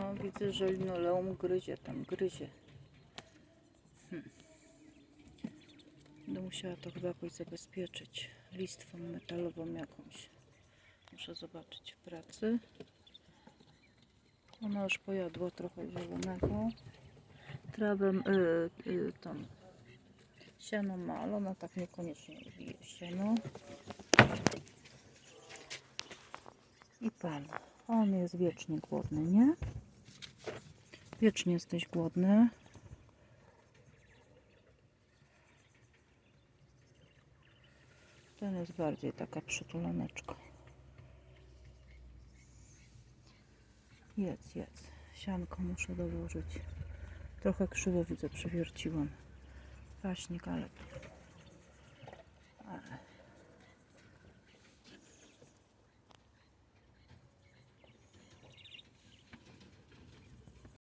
O, widzę, że linoleum gryzie, tam gryzie. Hm. Będę musiała to chyba jakoś zabezpieczyć. Listwą metalową jakąś. Muszę zobaczyć w pracy. Ona już pojadła trochę zielonego. Trawę, y, y, tam siano ma, ale ona tak niekoniecznie lubi siano. I pan. On jest wiecznie głodny, nie? Wiecznie jesteś głodny. Ten jest bardziej taka przytulaneczka. Jedz, jedz. Sianko muszę dołożyć. Trochę krzywo widzę, przewierciłam. Paśnik, ale